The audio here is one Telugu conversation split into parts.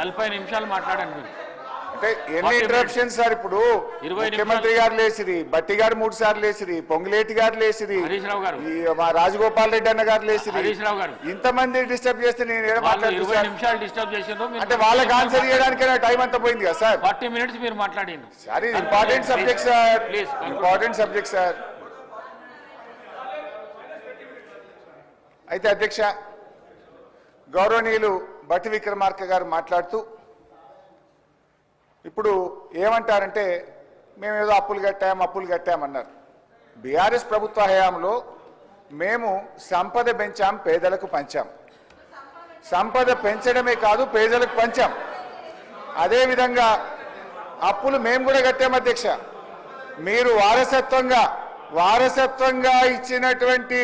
నలభై నిమిషాలు మాట్లాడండి మీరు. అంటే ఎన్ని ఇంటరప్షన్స్ సార్ ఇప్పుడు? ఇరవై ముఖ్యమంత్రి గారు లేచిరి బట్టి గారు మూడు సార్లు లేచిరి పొంగులేటి గారు లేచిరి. ఈ మా రాజగోపాల్ రెడ్డి అన్న గారు లేచిరి గారు. ఇంతమంది డిస్టర్బ్ చేస్తే నేను అంటే వాళ్ళకి ఆన్సర్ చేయడానికి టైం అంతా పోయింది కదా సార్? ఫార్టీ మినిట్స్ మీరు మాట్లాడిండ్రు. సార్ ఇది important subject sir. Important subject sir. అయితే అధ్యక్ష గౌరవనీయులు భట్టి విక్రమార్క గారు మాట్లాడుతూ ఇప్పుడు ఏమంటారంటే మేము ఏదో అప్పులు కట్టాం అప్పులు కట్టామన్నారు బీఆర్ఎస్ ప్రభుత్వ హయాంలో మేము సంపద పెంచాం పేదలకు పంచాం. సంపద పెంచడమే కాదు పేదలకు పంచాం. అదేవిధంగా అప్పులు మేము కూడా కట్టాం అధ్యక్ష. మీరు వారసత్వంగా వారసత్వంగా ఇచ్చినటువంటి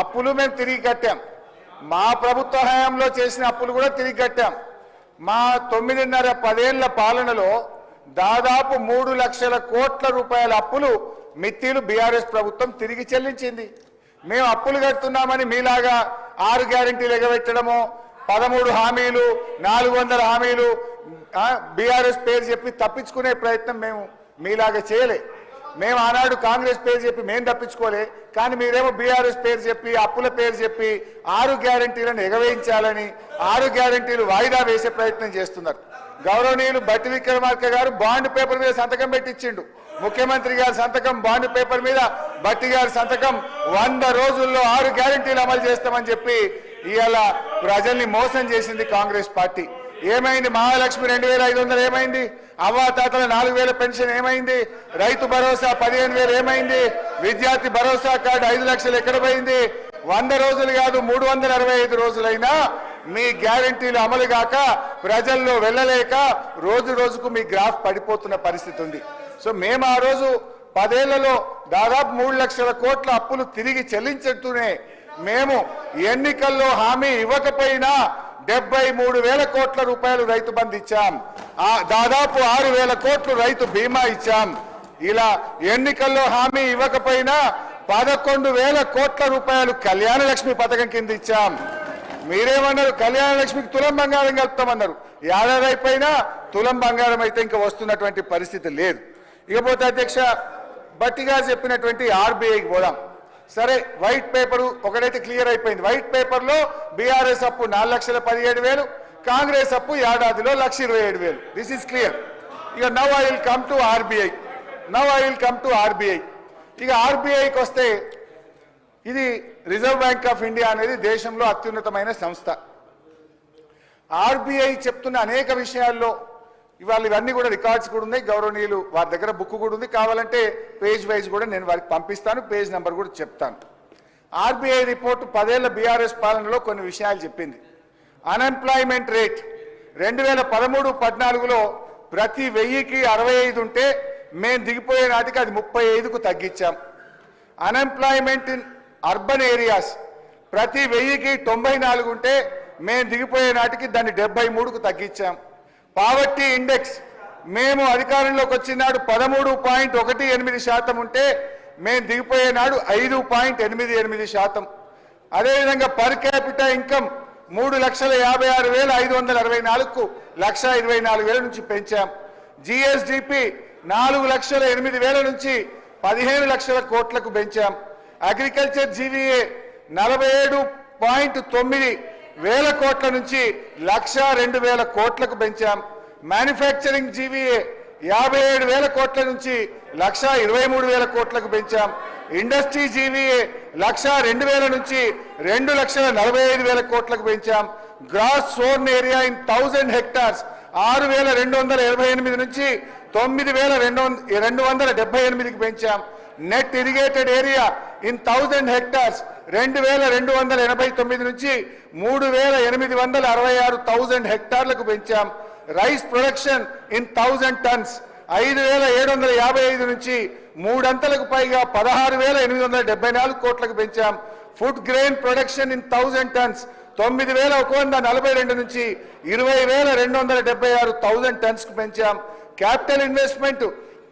అప్పులు మేము తిరిగి కట్టాం. మా ప్రభుత్వ హయాంలో చేసిన అప్పులు కూడా తిరిగి కట్టాం. మా తొమ్మిదిన్నర పదేళ్ళ పాలనలో దాదాపు మూడు లక్షల కోట్ల రూపాయల అప్పులు మిత్తిలు బీఆర్ఎస్ ప్రభుత్వం తిరిగి చెల్లించింది. మేము అప్పులు కడుతున్నామని మీలాగా ఆరు గ్యారంటీలు ఎగబెట్టడము పదమూడు హామీలు నాలుగు వందల హామీలు బీఆర్ఎస్ పేరు చెప్పి తప్పించుకునే ప్రయత్నం మేము మీలాగా చేయలే. మేము ఆనాడు కాంగ్రెస్ పేరు చెప్పి మేము తప్పించుకోలే కానీ మీరేమో బీఆర్ఎస్ పేరు చెప్పి అప్పుల పేరు చెప్పి ఆరు గ్యారంటీలను ఎగవేయించాలని ఆరు గ్యారంటీలు వాయిదా వేసే ప్రయత్నం చేస్తున్నారు. గౌరవనీయులు బట్టి విక్రమార్క గారు బాండ్ పేపర్ మీద సంతకం పెట్టించిండు. ముఖ్యమంత్రి గారి సంతకం బాండ్ పేపర్ మీద బట్టి గారి సంతకం వంద రోజుల్లో ఆరు గ్యారంటీలు అమలు చేస్తామని చెప్పి ఇవాళ ప్రజల్ని మోసం చేసింది కాంగ్రెస్ పార్టీ. ఏమైంది? మహాలక్ష్మి రెండు వేల ఐదు వందలు ఏమైంది? అవ్వాతాతల నాలుగు వేల పెన్షన్ ఏమైంది? రైతు భరోసా పదిహేను వేలు ఏమైంది? విద్యార్థి భరోసా కార్డు ఐదు లక్షలు ఎక్కడ పోయింది? వంద రోజులు కాదు మూడు వందల అరవై ఐదు రోజులైనా మీ గ్యారంటీలు అమలు కాక ప్రజల్లో వెళ్ళలేక రోజు రోజుకు మీ గ్రాఫ్ పడిపోతున్న పరిస్థితి ఉంది. సో మేము ఆ రోజు పదేళ్ళలో దాదాపు మూడు లక్షల కోట్ల అప్పులు తిరిగి చెల్లించుతూనే మేము ఎన్నికల్లో హామీ ఇవ్వకపోయినా డెబ్బై మూడు వేల కోట్ల రూపాయలు రైతు బంధు ఇచ్చాం. ఆ దాదాపు ఆరు వేల కోట్లు రైతు బీమా ఇచ్చాం. ఇలా ఎన్నికల్లో హామీ ఇవ్వకపోయినా పదకొండు వేల కోట్ల రూపాయలు కళ్యాణ లక్ష్మి పథకం కింద ఇచ్చాం. మీరేమన్నారు? కళ్యాణ లక్ష్మికి తులం బంగారం కలుపుతామన్నారు. ఏడాది అయిపోయినా తులం బంగారం అయితే ఇంకా వస్తున్నటువంటి పరిస్థితి లేదు. ఇకపోతే అధ్యక్ష భట్టిగారు చెప్పినటువంటి ఆర్బీఐకి పోదాం. సరే వైట్ పేపర్ ఒకటైతే క్లియర్ అయిపోయింది. వైట్ పేపర్లో బీఆర్ఎస్ అప్పు నాలుగు లక్షల పదిహేడు వేలు కాంగ్రెస్ అప్పు ఏడాదిలో లక్ష ఇరవై ఏడు వేలు. దిస్ ఇస్ క్లియర్ ఇక now I will come to RBI now I will come to RBI ఇక ఆర్బీఐకి వస్తే ఇది రిజర్వ్ బ్యాంక్ ఆఫ్ ఇండియా అనేది దేశంలో అత్యున్నతమైన సంస్థ. ఆర్బీఐ చెప్తున్న అనేక విషయాల్లో ఇవాళ ఇవన్నీ కూడా రికార్డ్స్ కూడా ఉన్నాయి. గౌరవనీయులు వారి దగ్గర బుక్ కూడా ఉంది. కావాలంటే పేజ్ వైజ్ కూడా నేను వారికి పంపిస్తాను. పేజ్ నెంబర్ కూడా చెప్తాను. ఆర్బీఐ రిపోర్టు పదేళ్ళ బీఆర్ఎస్ పాలనలో కొన్ని విషయాలు చెప్పింది. అన్ఎంప్లాయ్మెంట్ రేట్ రెండు వేల పదమూడు పద్నాలుగులో ప్రతి వెయ్యికి అరవై ఐదు ఉంటే మేము దిగిపోయే నాటికి అది ముప్పై ఐదుకు తగ్గించాం. అన్ఎంప్లాయ్మెంట్ ఇన్ అర్బన్ ఏరియాస్ ప్రతి వెయ్యికి తొంభై నాలుగు ఉంటే మేము దిగిపోయే నాటికి దాన్ని డెబ్బై మూడుకు తగ్గించాం. పావర్టీ ఇండెక్స్ మేము అధికారంలోకి వచ్చినాడు పదమూడు పాయింట్ ఒకటి ఎనిమిది శాతం ఉంటే మేము దిగిపోయే నాడు ఐదు పాయింట్ ఎనిమిది ఎనిమిది శాతం. అదేవిధంగా పర్ క్యాపిటల్ ఇన్కమ్ మూడు లక్షల యాభై ఆరు వేల ఐదు వందల అరవై నాలుగుకు లక్ష ఇరవై నాలుగు వేల నుంచి పెంచాం. జిఎస్డిపి నాలుగు లక్షల ఎనిమిది వేల నుంచి పదిహేను లక్షల కోట్లకు పెంచాం. అగ్రికల్చర్ జీవీఏ నలభై ఏడు పాయింట్ తొమ్మిది వేల కోట్ల నుంచి లక్ష రెండు వేల కోట్లకు పెంచాం. మ్యానుఫ్యాక్చరింగ్ జీవీఏ యాభై ఏడు వేల కోట్ల నుంచి లక్ష ఇరవై మూడు వేల కోట్లకు పెంచాం. ఇండస్ట్రీ జీవీఏ లక్ష రెండు వేల నుంచి రెండు లక్షల నలభై ఐదు వేల కోట్లకు పెంచాం. Gross sown area in thousand hectares ఆరు వేల రెండు వందల ఇరవై ఎనిమిది నుంచి తొమ్మిది వేల రెండు రెండు వందల డెబ్బై ఎనిమిదికి పెంచాం. Net irrigated area in thousand hectares రెండు వేల రెండు వందల ఎనభై తొమ్మిది నుంచి మూడు వేల ఎనిమిది వందల అరవై ఆరు థౌజండ్ హెక్టార్లకు పెంచాం. Rice production in thousand tons ఐదు వేల ఏడు వందల యాభై ఐదు నుంచి మూడంతలకు పైగా పదహారు వేల ఎనిమిది వందల డెబ్బై నాలుగు కోట్లకు పెంచాం. Food grain production in thousand tons తొమ్మిది వేల ఒక వంద నలభై రెండు నుంచి ఇరవై వేల రెండు వందల డెబ్బై ఆరు థౌజండ్ టన్స్కు పెంచాం. క్యాపిటల్ ఇన్వెస్ట్మెంట్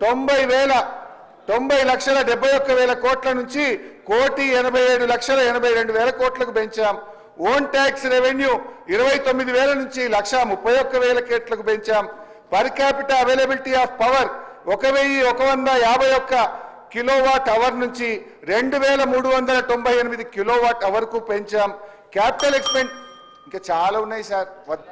తొంభై వేల తొంభై లక్షల డెబ్బై ఒక్క వేల కోట్ల నుంచి కోటి ఎనభై ఏడు లక్షల ఎనభై రెండు వేల కోట్లకు పెంచాం. ఓన్ ట్యాక్స్ రెవెన్యూ ఇరవై తొమ్మిది వేల నుంచి లక్ష ముప్పై ఒక్క వేల కోట్లకు పెంచాం. Per capital availability of power ఒక వెయ్యి ఒక వంద యాభై ఒక్క కిలోవాట్ అవర్ నుంచి రెండు వేల మూడు వందల తొంభై ఎనిమిది కిలోవాట్ అవర్కు పెంచాం. క్యాపిటల్ ఎక్స్పెండ్ ఇంకా చాలా ఉన్నాయి సార్ వద్-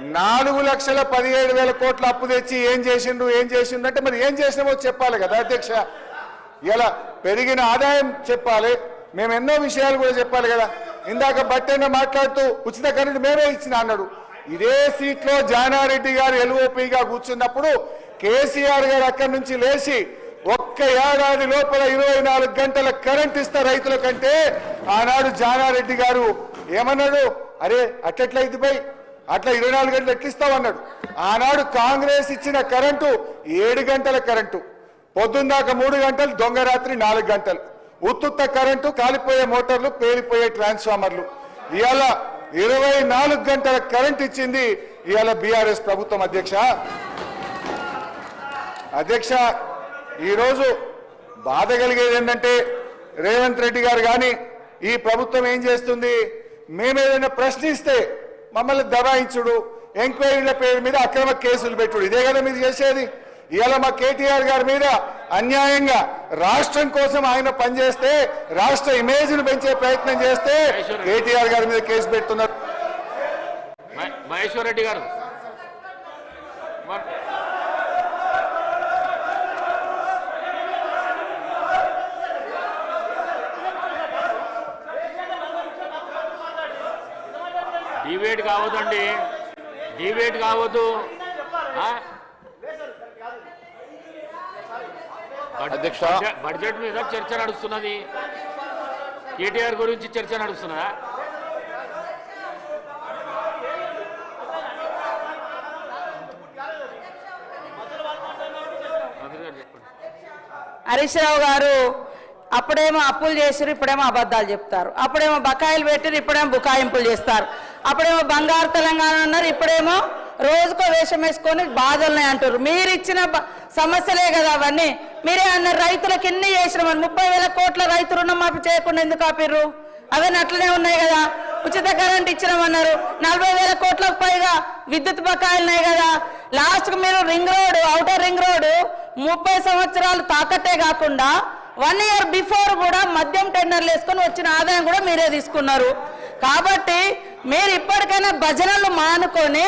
నాలుగు లక్షల పదిహేడు వేల కోట్ల అప్పు తెచ్చి ఏం చేసిండు ఏం చేసిండు అంటే మరి ఏం చేసినామో చెప్పాలి కదా అధ్యక్ష. ఇలా పెరిగిన ఆదాయం చెప్పాలి. మేము ఎన్నో విషయాలు కూడా చెప్పాలి కదా. ఇందాక బట్టైన మాట్లాడుతూ ఉచిత కరెంట్ మేమే ఇచ్చిన అన్నాడు. ఇదే సీట్లో జానారెడ్డి గారు ఎల్ఓపిగా కూర్చున్నప్పుడు కేసీఆర్ గారు అక్కడి నుంచి లేచి ఒక్క ఏడాది లోపల ఇరవై నాలుగు గంటల కరెంట్ ఇస్తా రైతుల కంటే ఆనాడు జానారెడ్డి గారు ఏమన్నాడు? అరే అట్లెట్లయితే పోయి అట్లా ఇరవై నాలుగు గంటలు ఎక్కిస్తామన్నాడు ఆనాడు కాంగ్రెస్ ఇచ్చిన కరెంటు ఏడు గంటల కరెంటు. పొద్దున్నాక మూడు గంటలు దొంగ రాత్రి నాలుగు గంటలు. ఉత్తుత్త కరెంటు కాలిపోయే మోటార్లు పేలిపోయే ట్రాన్స్ఫార్మర్లు. ఇవాళ ఇరవై నాలుగు గంటల కరెంట్ ఇచ్చింది ఇవాళ బీఆర్ఎస్ ప్రభుత్వం అధ్యక్ష. అధ్యక్ష ఈరోజు బాధ కలిగేది ఏంటంటే రేవంత్ రెడ్డి గారు కానీ ఈ ప్రభుత్వం ఏం చేస్తుంది? మేమేదైనా ప్రశ్నిస్తే మమ్మల్ని దబాయించుడు. ఎంక్వైరీల పేరు మీద అక్రమ కేసులు పెట్టుడు. ఇదే కదా మీరు చేసేది? ఇవాళ మా కేటీఆర్ గారి మీద అన్యాయంగా రాష్ట్రం కోసం ఆయన పనిచేస్తే రాష్ట్ర ఇమేజ్ను పెంచే ప్రయత్నం చేస్తే కేటీఆర్ గారి మీద కేసు పెడుతున్నారు. మహేశ్వర్ రెడ్డి గారు. డిబేట్ కావద్దండి. డిబేట్ కావద్దు. అధ్యక్ష. బడ్జెట్- మీద చర్చ నడుస్తున్నది. కేటీఆర్ గురించి చర్చ నడుస్తున్నదా? మంత్రి గారు చెప్పండి హరీష్ రావు గారు అప్పుడేమో అప్పులు చేసారు ఇప్పుడేమో అబద్ధాలు చెప్తారు. అప్పుడేమో బకాయిలు పెట్టారు ఇప్పుడేమో బుకాయింపులు చేస్తారు. అప్పుడేమో బంగారు తెలంగాణ అన్నారు ఇప్పుడేమో రోజుకో వేషం వేసుకొని బాధలున్నాయి అంటారు మీరు ఇచ్చిన సమస్యలే కదా అవన్నీ. మీరే అన్నారు రైతులకు ఎన్ని చేసినామని ముప్పై వేల కోట్ల రైతు రుణమాఫీ చేయకుండా ఎందుకు ఆపిర్రు? అవన్నీ అట్లనే ఉన్నాయి కదా. ఉచిత కరెంట్ ఇచ్చినామన్నారు. నలభై వేల కోట్లకు పైగా విద్యుత్ బకాయిలు ఉన్నాయి కదా. లాస్ట్ మీరు ring road outer ring road ముప్పై సంవత్సరాలు తాకట్టే కాకుండా వన్ ఇయర్ బిఫోర్ కూడా మద్యం టెండర్లు వేసుకొని వచ్చిన ఆదాయం కూడా మీరే తీసుకున్నారు. కాబట్టి మీరు ఇప్పటికైనా భజనలు మానుకొని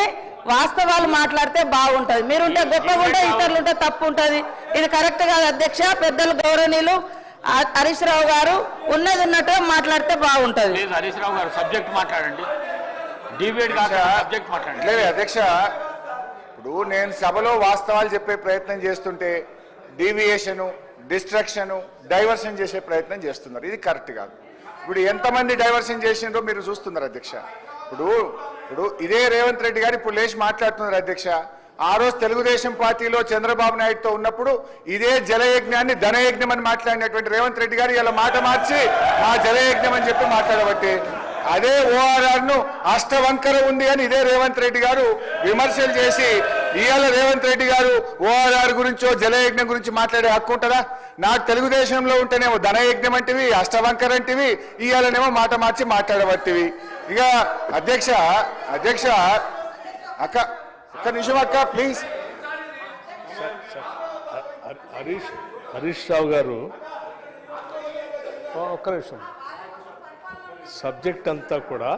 వాస్తవాలు మాట్లాడితే బాగుంటది. మీరుంటే గొప్పగా ఉంటే ఇతరులు ఉంటే తప్పు ఉంటది. ఇది కరెక్ట్ కాదు అధ్యక్ష పెద్దలు గౌరవనీయులు హరీష్ రావు గారు ఉన్నది ఉన్నట్టుగా మాట్లాడితే బాగుంటది. హరీష్ రావు గారు సబ్జెక్ట్ మాట్లాడండి. డిబేట్ కాక సబ్జెక్ట్ మాట్లాడండి. అట్లే అధ్యక్ష ఇప్పుడు నేను సభలో వాస్తవాలు చెప్పే ప్రయత్నం చేస్తుంటే డీవియేషను డిస్ట్రక్షను డైవర్షన్ చేసే ప్రయత్నం చేస్తున్నారు. ఇది కరెక్ట్ కాదు. ఇప్పుడు ఎంతమంది డైవర్షన్ చేసిండ్రో మీరు చూస్తున్నారు అధ్యక్ష. ఇప్పుడు ఇప్పుడు ఇదే రేవంత్ రెడ్డి గారు ఇప్పుడు లేచి మాట్లాడుతున్నారు అధ్యక్ష. ఆ రోజు తెలుగుదేశం పార్టీలో చంద్రబాబు నాయుడుతో ఉన్నప్పుడు ఇదే జలయజ్ఞాన్ని ధనయజ్ఞం అని మాట్లాడినటువంటి రేవంత్ రెడ్డి గారు ఇలా మాట మార్చి మా జలయజ్ఞం అని చెప్పి మాట్లాడబట్టి అదే ఓఆర్ఆర్ను అష్టవంకర ఉంది అని ఇదే రేవంత్ రెడ్డి గారు విమర్శలు చేసి ఇవాళ రేవంత్ రెడ్డి గారు ఓఆర్ఆర్ గురించో జలయజ్ఞం గురించి మాట్లాడే హక్కు ఉంటుందా? నాకు తెలుగుదేశంలో ఉంటేనేమో ధనయజ్ఞం అంటివి అష్టవంకర అంటివి ఇవాళనేమో మాట మార్చి మాట్లాడబట్టివి. ఇక అధ్యక్ష అధ్యక్ష అక్క ఒక్క నిమిషం అక్క ప్లీజ్ హరీష్ హరీష్ రావు గారు ఒక్క నిమిషం. సబ్జెక్ట్ అంతా కూడా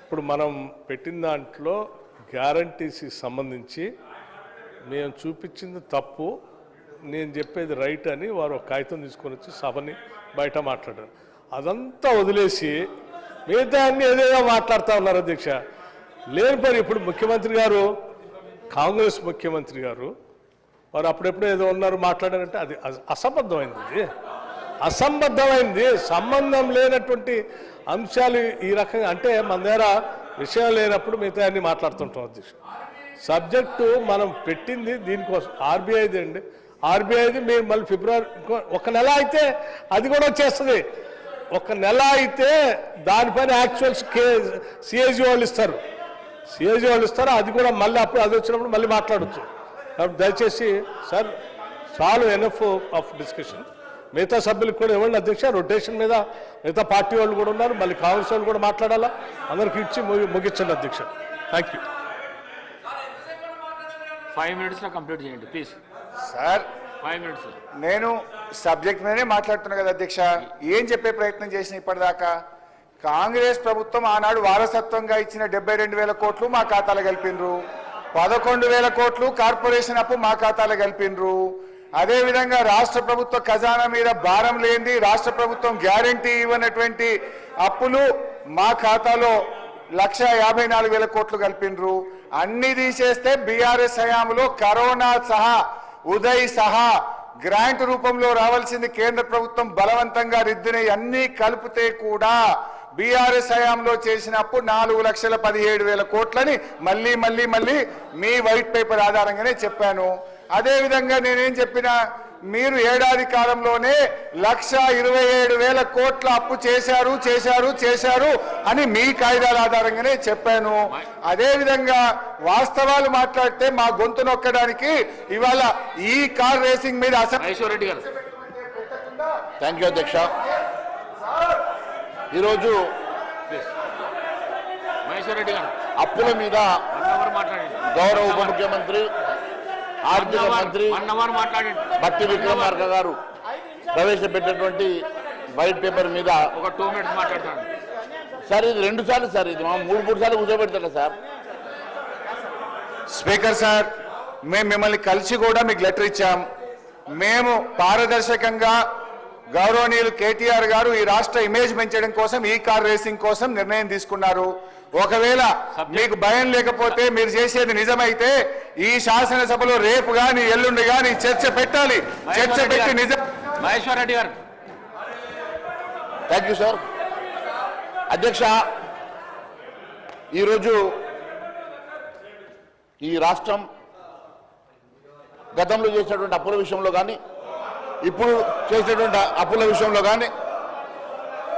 ఇప్పుడు మనం పెట్టిన దాంట్లో గ్యారంటీస్కి సంబంధించి మేము చూపించింది తప్పు నేను చెప్పేది రైట్ అని వారు ఒక కాగితం తీసుకొని వచ్చి సభని బయట మాట్లాడారు. అదంతా వదిలేసి మిగతా అన్ని ఏదేదో మాట్లాడుతూ ఉన్నారు అధ్యక్ష. లేని పని ఇప్పుడు ముఖ్యమంత్రి గారు కాంగ్రెస్ ముఖ్యమంత్రి గారు వారు అప్పుడెప్పుడు ఏదో ఉన్నారు మాట్లాడారంటే అది అసంబద్ధమైంది ఇది. అసంబద్ధమైంది. సంబంధం లేనటువంటి అంశాలు ఈ రకంగా అంటే మన దగ్గర విషయం లేనప్పుడు మిగతా అన్ని మాట్లాడుతుంటాం అధ్యక్ష. సబ్జెక్టు మనం పెట్టింది దీనికోసం. ఆర్బీఐది అండి. ఆర్బీఐది మీరు మళ్ళీ ఫిబ్రవరి ఒక నెల అయితే అది కూడా వచ్చేస్తుంది. ఒక నెల అయితే దానిపైన యాక్చువల్స్ కే సిఏజీ వాళ్ళు ఇస్తారు. సిఏజీ వాళ్ళు ఇస్తారు. అది కూడా మళ్ళీ అప్పుడు అది వచ్చినప్పుడు మళ్ళీ మాట్లాడచ్చు. దయచేసి సార్ చాలు ఎనఫ్ ఆఫ్ డిస్కషన్. మిగతా సభ్యులకు కూడా ఇవ్వండి అధ్యక్ష రొటేషన్ మీద మిగతా పార్టీ వాళ్ళు కూడా ఉన్నారు. మళ్ళీ కాంగ్రెస్ వాళ్ళు కూడా మాట్లాడాలా? అందరికి ఇచ్చి ముగి- ముగించండి అధ్యక్ష. థ్యాంక్ యూ ఫైవ్ మినిట్స్లో కంప్లీట్ చేయండి ప్లీజ్ సార్ ఫైవ్ మినిట్స్లో నేను సబ్జెక్ట్ మీదనే మాట్లాడుతున్నా కదా అధ్యక్ష. ఏం చెప్పే ప్రయత్నం చేసిన ఇప్పటిదాకా? కాంగ్రెస్ ప్రభుత్వం ఆనాడు వారసత్వంగా ఇచ్చిన డెబ్బై రెండు వేల కోట్లు మా ఖాతాలో కలిపినరు పదకొండు వేల కోట్లు కార్పొరేషన్ అప్పు మా ఖాతాలో కలిపినరు అదేవిధంగా రాష్ట్ర ప్రభుత్వ ఖజానా మీద భారం లేనిది రాష్ట్ర ప్రభుత్వం గ్యారంటీ ఇవ్వనటువంటి అప్పులు మా ఖాతాలో లక్ష యాభై నాలుగు వేల కోట్లు కలిపినరు అన్ని తీసేస్తే బీఆర్ఎస్ హయాంలో కరోనా సహా ఉదయ్ సహా గ్రాంట్ రూపంలో రావాల్సింది కేంద్ర ప్రభుత్వం బలవంతంగా రిద్దినై అన్ని కలిపితే కూడా బీఆర్ఎస్ హయాంలో చేసినప్పుడు నాలుగు లక్షల పదిహేడు వేల కోట్లని మళ్ళీ మళ్ళీ మళ్ళీ మీ వైట్ పేపర్ ఆధారంగానే చెప్పాను. అదే విధంగా నేనేం చెప్పినా మీరు ఏడాది కాలంలోనే లక్ష ఇరవై ఏడు వేల కోట్ల అప్పు చేశారు చేశారు చేశారు అని మీ కాయిదాల ఆధారంగానే చెప్పాను. అదే విధంగా వాస్తవాలు మాట్లాడితే మా గొంతు నొక్కడానికి ఇవాళ ఈ కార్ రేసింగ్ మీద అసెంబ్లీ మహేశ్వర్ రెడ్డి గారు. థ్యాంక్ యూ అధ్యక్ష. ఈరోజు అప్పుల మీద గౌరవ ఉప ముఖ్యమంత్రి ఆర్థిక మంత్రి బట్టి విక్రమార్క గారు ప్రవేశపెట్టినటువంటి వైట్ పేపర్ మీద ఒక టూ మినిట్స్ మాట్లాడతాను. సార్ ఇది రెండు సార్లు సార్ ఇది మూడు మూడు సార్లు కూర్చోబెడతారా సార్? స్పీకర్ సార్ మేము మిమ్మల్ని కలిసి కూడా మీకు లెటర్ ఇచ్చాం. మేము పారదర్శకంగా గౌరవనీయులు కేటీఆర్ గారు ఈ రాష్ట్ర ఇమేజ్ పెంచడం కోసం ఈ కార్ రేసింగ్ కోసం నిర్ణయం తీసుకున్నారు. ఒకవేళ మీకు భయం లేకపోతే మీరు చేసేది నిజమైతే ఈ శాసనసభలో రేపు గాని ఎల్లుండి గాని చర్చ పెట్టాలి. చర్చ పెట్టి నిజం మహేశ్వర్ రెడ్డి గారు. థ్యాంక్ యూ సార్ అధ్యక్ష ఈరోజు ఈ రాష్ట్రం గతంలో చేసినటువంటి అప్పుల విషయంలో కానీ ఇప్పుడు చేసినటువంటి అప్పుల విషయంలో కానీ